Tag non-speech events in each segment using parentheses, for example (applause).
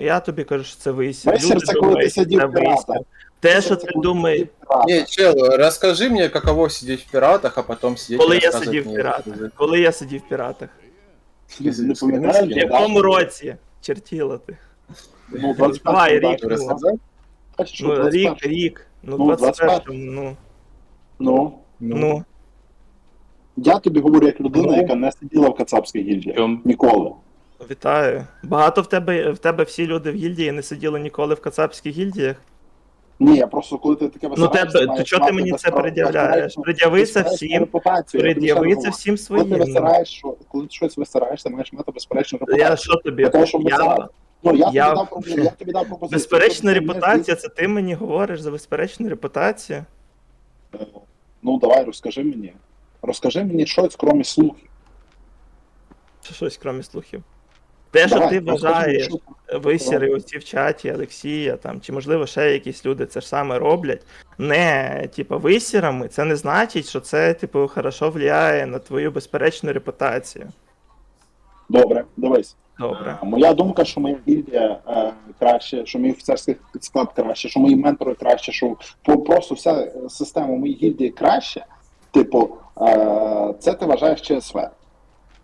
Я тобі кажу, що це висір. Висір Люди це коли ти сидів це піратом. Те, що ти думаєш. Не, чел, расскажи мне, каково сидеть в пиратах, а потом сидеть коли я сидів в піратах. Коли я сидів в піратах. Не В якому році? Чертіла ти. Ну, Давай, 21-му, рік. Ну, рік, 21-му. рік. Ну, Ну, 21-му, ну. Ну, Ну. я тобі говорю як людина, Ну. яка не сиділа в кацапській гільдії. Ніколи. Вітаю. Багато в тебе в тебе всі люди в гільдії не сиділи ніколи в кацапських гільдіях. Ні, я просто коли ти таке Ну тебе, ти то чого ти мені це пред'являєш? безперечно- Пред'яви це всім. репутацію. Я тобі ще раз Пред'яви це говорю. всім Коли ти своїм. ну. висираєш, що коли ти щось висираєш, ти маєш мати безперечну репутацію. Я що тобі? Того, щоб Я... Ну, я, я- Тобі дав, пропозицію, (laughs) я тобі дав пропозицію. Безперечна репутація, це ти мені говориш за безперечну репутацію. Ну, давай, розкажи мені. Розкажи мені щось, крім слухів. Щось, крім слухів. Те, що Давай, ти вважаєш, щось. висіри оці в чаті, Олексія, там, чи можливо ще якісь люди це ж саме роблять. Не, типу, висірами, це не значить, що це, типу, хорошо впливає на твою безперечну репутацію. Добре, дивись. Добре. Моя думка, що моя гільдія е, краще, що мій офіцерський склад краще, що мої ментори краще, що просто вся е, система моєї гільдії краще. Типу, е, це ти вважаєш ЧСВ.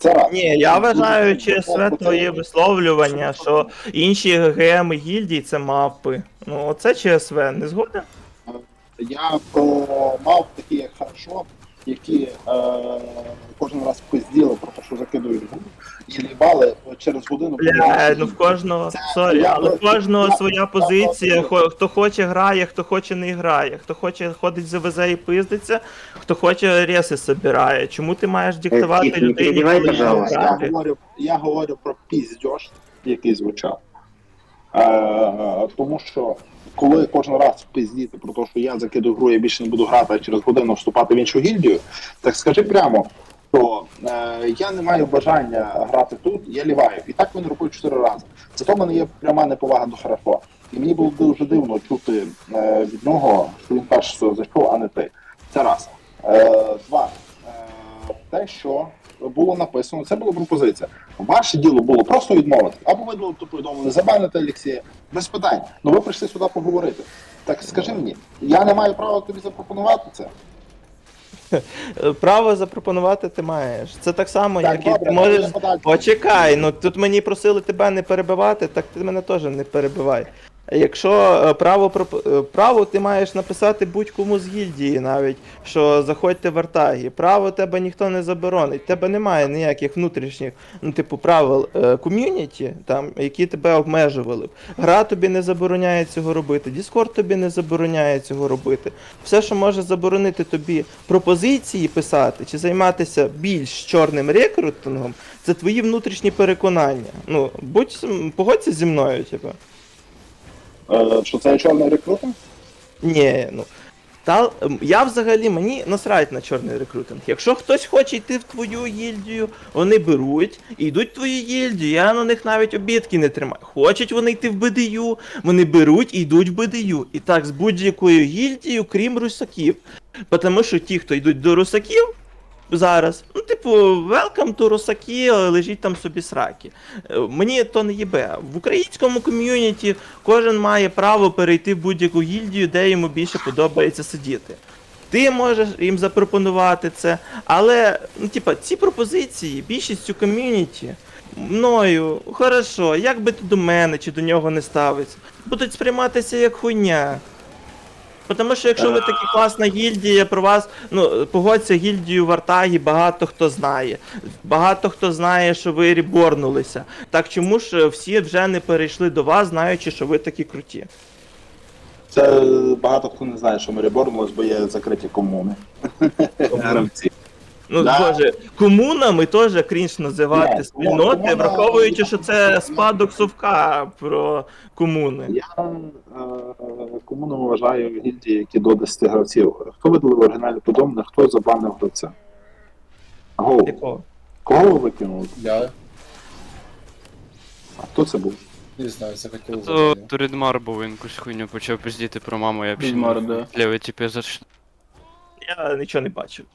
Це раз. Ні, я вважаю ЧСВ твоє висловлювання, що інші ГГМ і гільдії це мавпи. Ну, оце ЧСВ, не згоден? Я про мав такі як хорошо, які е, кожен раз пизділи про те, що закидують гру, і лібали через годину. Бля, ну в кожного, сорі, я- але в кожного я- своя я- позиція. я- Хто хоче грає, хто хоче не грає, хто хоче ходить за ВЗ і пиздиться, хто хоче реси собирає. Чому ти маєш диктувати Тихо, не коли. Я говорю, я говорю про піздьош, який звучав. Е, тому що коли кожен раз пиздіти про те, що я закидую гру, я більше не буду грати, а через годину вступати в іншу гільдію, так скажи прямо, що е, я не маю бажання грати тут, я ліваю. І так він робив чотири рази. Зато в мене є пряма неповага до Харафо. І мені було дуже дивно чути е, від нього, що він перший зайшов, а не ти. Це раз. Е, два. Е, те, що було написано, це була пропозиція. Ваше діло було просто відмовити. Або ви було повідомили, забанити Олексія, без питань. Ну ви прийшли сюди поговорити. Так скажи мені, я не маю права тобі запропонувати це. (laughs) Право запропонувати ти маєш. Це так само, Так, як і ти можеш. Почекай, ну тут мені просили тебе не перебивати, так ти мене теж не перебивай. Якщо е, право е, право ти маєш написати будь-кому з гільдії навіть, що заходьте в артагі. Право тебе ніхто не заборонить. Тебе немає ніяких внутрішніх, ну, типу, правил е, ком'юніті, там, які тебе обмежували. б. Гра тобі не забороняє цього робити, Discord тобі не забороняє цього робити. Все, що може заборонити тобі пропозиції писати чи займатися більш чорним рекрутингом, це твої внутрішні переконання. Ну, будь погодься зі мною, типу. Е, що це чорний рекрутинг? Ні, ну. Та я взагалі мені насрать на чорний рекрутинг. Якщо хтось хоче йти в твою гільдію, вони беруть і йдуть в твою гільдію. Я на них навіть обідки не тримаю. Хочуть вони йти в БДЮ, вони беруть і йдуть в БДЮ. І так з будь-якою гільдією, крім русаків. Тому що ті, хто йдуть до русаків зараз, ну, типу, welcome to русаки, лежіть там собі сраки. Е, Мені то не їбе. В українському ком'юніті кожен має право перейти в будь-яку гільдію, де йому більше подобається сидіти. Ти можеш їм запропонувати це, але ну, типа, ці пропозиції більшістю ком'юніті мною, хорошо, як би ти до мене чи до нього не ставиться, будуть сприйматися як хуйня. Тому що якщо ви такі класна гільдія, про вас, ну, погодься, гільдію Вартагі, багато хто знає. Багато хто знає, що ви ріборнулися. Так чому ж всі вже не перейшли до вас, знаючи, що ви такі круті? Це багато хто не знає, що ми реборнулись, бо є закриті комуни. Гравці. Ну, Да. боже, комунами теж крінж називати спільноти, комуна- враховуючи, що це спадок совка про комуни. Я е, комуну вважаю гільдії, які до 10 гравців. Хто видалив оригінальний подобне, хто забанив гравця? Гоу. Якого? Кого ви викинули? Я А хто це був? не знаю, захотел То забанить. Турідмар був він якусь хуйню почав пиздіти про маму, я взагалі Відмар, не да. Лєвий, типу, за що? Я нічого не бачив.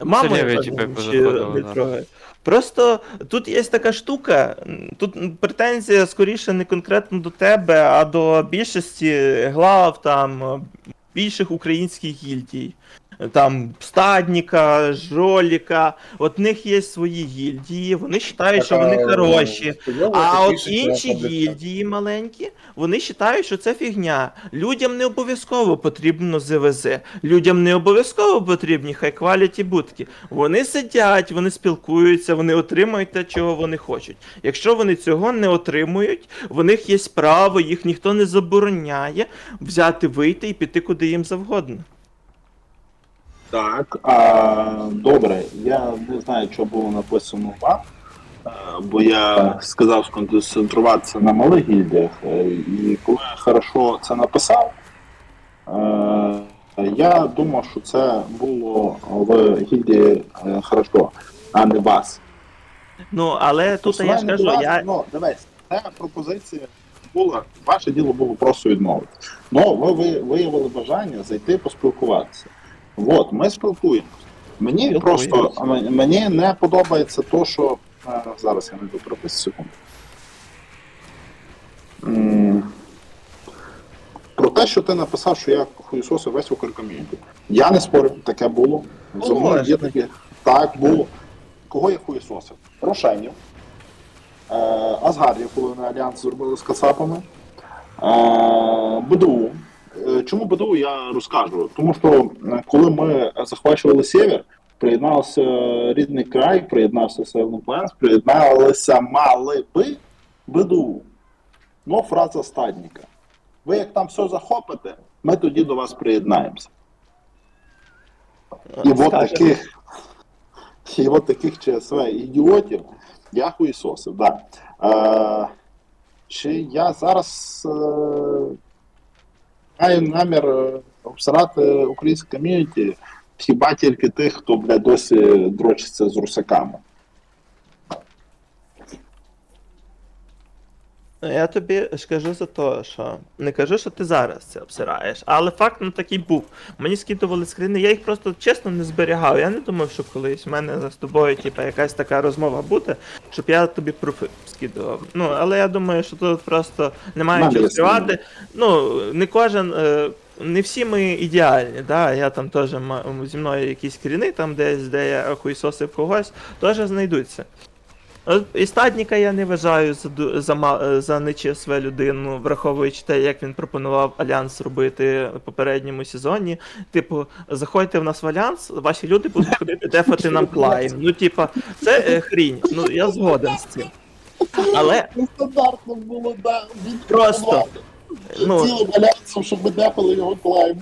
Маму я не трогаю. Просто тут є така штука, тут претензія скоріше не конкретно до тебе, а до більшості глав там більших українських гільдій. Там стадніка, жоліка, от них є свої гільдії, вони вважають, що вони хороші. А от інші гільдії маленькі, вони вважають, що це фігня. Людям не обов'язково потрібно ЗВЗ, людям не обов'язково потрібні хай кваліті будки. Вони сидять, вони спілкуються, вони отримують те, чого вони хочуть. Якщо вони цього не отримують, в них є право, їх ніхто не забороняє взяти, вийти і піти куди їм завгодно. Так, а, добре, я не знаю, що було написано вам, бо я сказав сконцентруватися на малих гільдіях, е, і коли я хорошо це написав, е, я думав, що це було в гільдії е, хорошо, а не вас. Ну, але тут я ж кажу, вас, я. Ну, дивись, ця пропозиція була, ваше діло було просто відмовити. Ну, ви, ви виявили бажання зайти поспілкуватися. От, ми спілкуємося. Мені Спілкуємося. просто мені не подобається то, що. е, Зараз я не допропис секунду. Про те, що ти написав, що я хуєсосив весь Укрком'юніті. Я не спорю, таке було. Було мною є таке. Так, було. Кого я хуєсосив? Рошенів. Е, Асгардів, коли на альянс зробили з Кацапами. Е, БДУ. Е, Чому БДУ я розкажу? Тому що е, коли ми захвачували Сєвєр, приєднався рідний край, приєднався Северний Пленс, приєдналися мали би БДУ. Ну, фраза стадника. Ви як там все захопите, ми тоді до вас приєднаємося. І от таких, і от таких ЧСВ ідіотів я хуїсосив, да. Е, чи я зараз е, маю намір е, обсирати українське ком'юніті хіба тільки тих, хто, бля, досі дрочиться з русаками. Ну, Я тобі скажу за те, що не кажу, що ти зараз це обсираєш, але факт ну такий був. Мені скидували скрини, я їх просто чесно не зберігав. Я не думав, що колись в мене з тобою, типа, якась така розмова буде, щоб я тобі профи скидував. Ну, але я думаю, що тут просто немає чого скривати. Ну, не кожен. е, Не всі ми ідеальні, да? я там теж зі мною якісь скріни, там десь, де я хуйсосив когось, теж знайдуться. От І стадніка я не вважаю за, за, ма- за НЧСВ людину, враховуючи те, як він пропонував Альянс робити в попередньому сезоні. Типу, заходьте в нас в Альянс, ваші люди будуть ходити дефати нам клайн. Ну, типа, це е, хрінь. Ну, я згоден з цим. Але Нестандартно було, да, від Просто, ну- щоб ми дефали його клайм.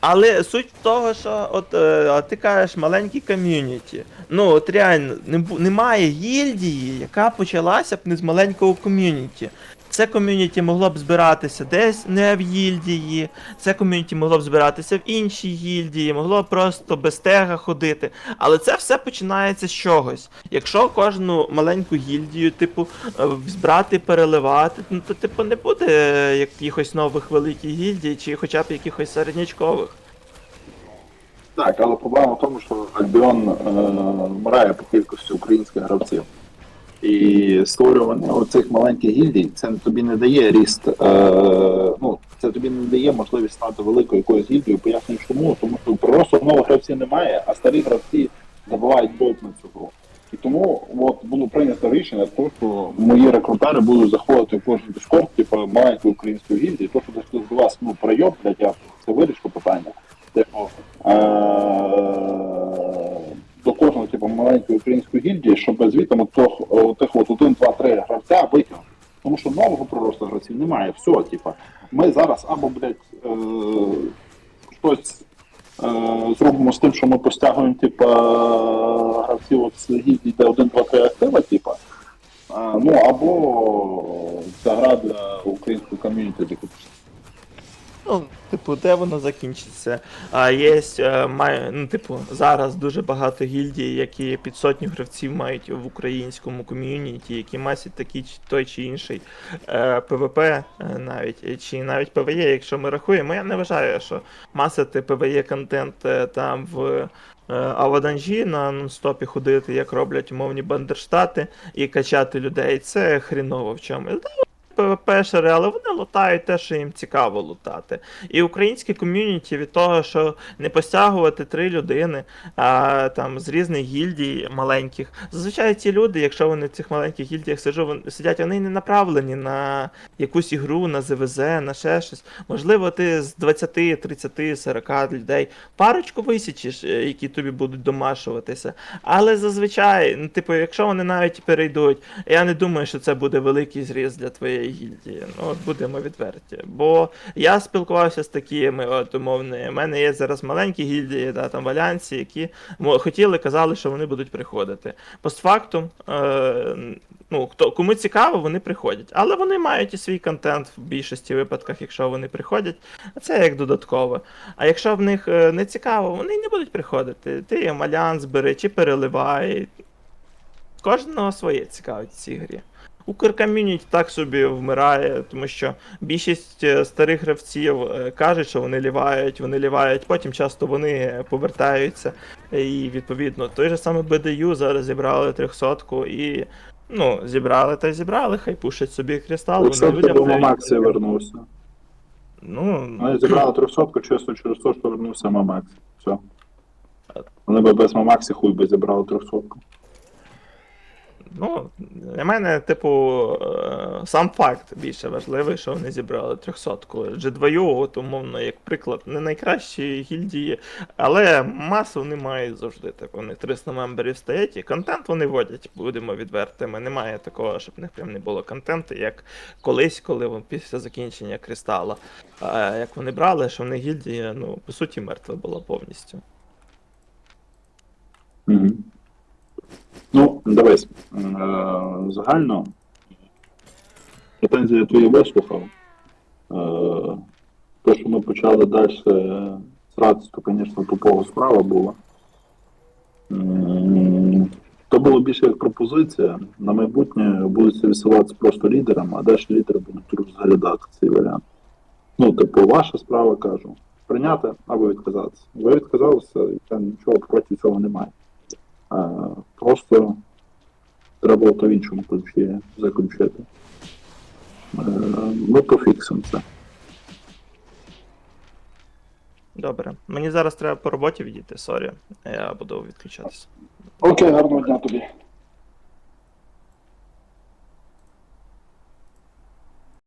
Але суть того, що от е, ти кажеш маленький ком'юніті. Ну от реально не, немає гільдії, яка почалася б не з маленького ком'юніті. Це ком'юніті могло б збиратися десь не в гільдії, це ком'юніті могло б збиратися в іншій гільдії, могло б просто без тега ходити. Але це все починається з чогось. Якщо кожну маленьку гільдію, типу, е, збрати, переливати, ну то типу не буде е, якихось нових великих гільдій, чи хоча б якихось середнячкових. Так, але проблема в тому, що Альбіон е, вмирає по кількості українських гравців. І створювання оцих маленьких гільдій це тобі не дає ріст, е, ну, це тобі не дає можливість стати великою якоюсь гільдією, пояснюю чому, тому що просто нових гравців немає, а старі гравці забувають болт на цю гру. І тому от було прийнято рішення, то, що мої рекрутери будуть заходити в кожен дискорд, типу маленької української гільдії, то що до вас ну прийом, блядь, я це вирішу питання. Типу, е- маленької української гільдії, щоб звідти тих от 1, 2, 3 гравця витягнути. Тому що нового проросту гравців немає. Все, типу, ми зараз або, блядь, е- щось е- зробимо з тим, що ми постягуємо, типу, гравців от з гільдії, де 1, 2, 3 актива, типу, а, ну або ця гра для української ком'юніті. типу. Ну, типу, де воно закінчиться. А є, е, має, ну, типу, зараз дуже багато гільдій, які під сотню гравців мають в українському ком'юніті, які масять такий той чи інший е, ПВП е, навіть, чи навіть ПВЕ, якщо ми рахуємо. Я не вважаю, що масити ПВЕ контент там в. А в Аданжі на нон-стопі ходити, як роблять умовні бандерштати, і качати людей, це хріново в чомусь. ПВПшери, але вони лутають те, що їм цікаво лутати. І українське ком'юніті від того, що не постягувати три людини а, там, з різних гільдій маленьких. Зазвичай ці люди, якщо вони в цих маленьких гільдіях сиджу, вони, сидять, вони не направлені на якусь ігру, на ЗВЗ, на ще щось. Можливо, ти з 20, 30, 40 людей парочку висічиш, е, які тобі будуть домашуватися. Але зазвичай, ну, типу, якщо вони навіть перейдуть, я не думаю, що це буде великий зріз для твоєї гільдії. Ну, от будемо відверті. Бо я спілкувався з такими, от умовно, у мене є зараз маленькі гільдії, да, там в Альянсі, які хотіли, казали, що вони будуть приходити. Постфактум, е, ну, хто, кому цікаво, вони приходять. Але вони мають і свій контент в більшості випадках, якщо вони приходять. Це як додаткове. А якщо в них е, не цікаво, вони не будуть приходити. Ти їм альянс бери чи переливай. Кожного своє цікавить в цій грі. Укрком'юніті так собі вмирає, тому що більшість е, старих гравців е, кажуть, що вони лівають, вони лівають, потім часто вони повертаються. І відповідно той же саме BDU зараз зібрали 300 і. Ну, зібрали та зібрали, хай пушать собі кристал, вони до людям дають. Мамаксі вернувся. Ну, Вони зібрали 300 чисто через те, що вернувся Мамакс. Все. Вони би без Мамаксі хуй би зібрали 300. Ну, для мене, типу, е, сам факт більше важливий, що вони зібрали 300 G2, от умовно, як приклад, не найкращі гільдії, але масу вони мають завжди. Типу, вони 300 мемберів стоять, і контент вони водять, будемо відвертими. Немає такого, щоб них прям не було контенту, як колись, коли вони після закінчення кристала. Як вони брали, що в них гільдія, ну, по суті, мертва була повністю. Угу. Ну, дивись, е, загально претензії я твої вислухав. Е, те, що ми почали далі сратися, то, звісно, тупого справа була. То було більше як пропозиція. На майбутнє будуть висуватися просто лідерами, а далі лідери будуть розглядати цей варіант. Ну, типу, ваша справа кажу. Прийняти або відказатися. Ви відказалися, я нічого проти цього не маю. А, просто треба то в іншому ключі заключити. Е, Ми пофіксимо це. Добре. Мені зараз треба по роботі відійти, сорі. Я буду відключатися. Окей, гарного дня тобі.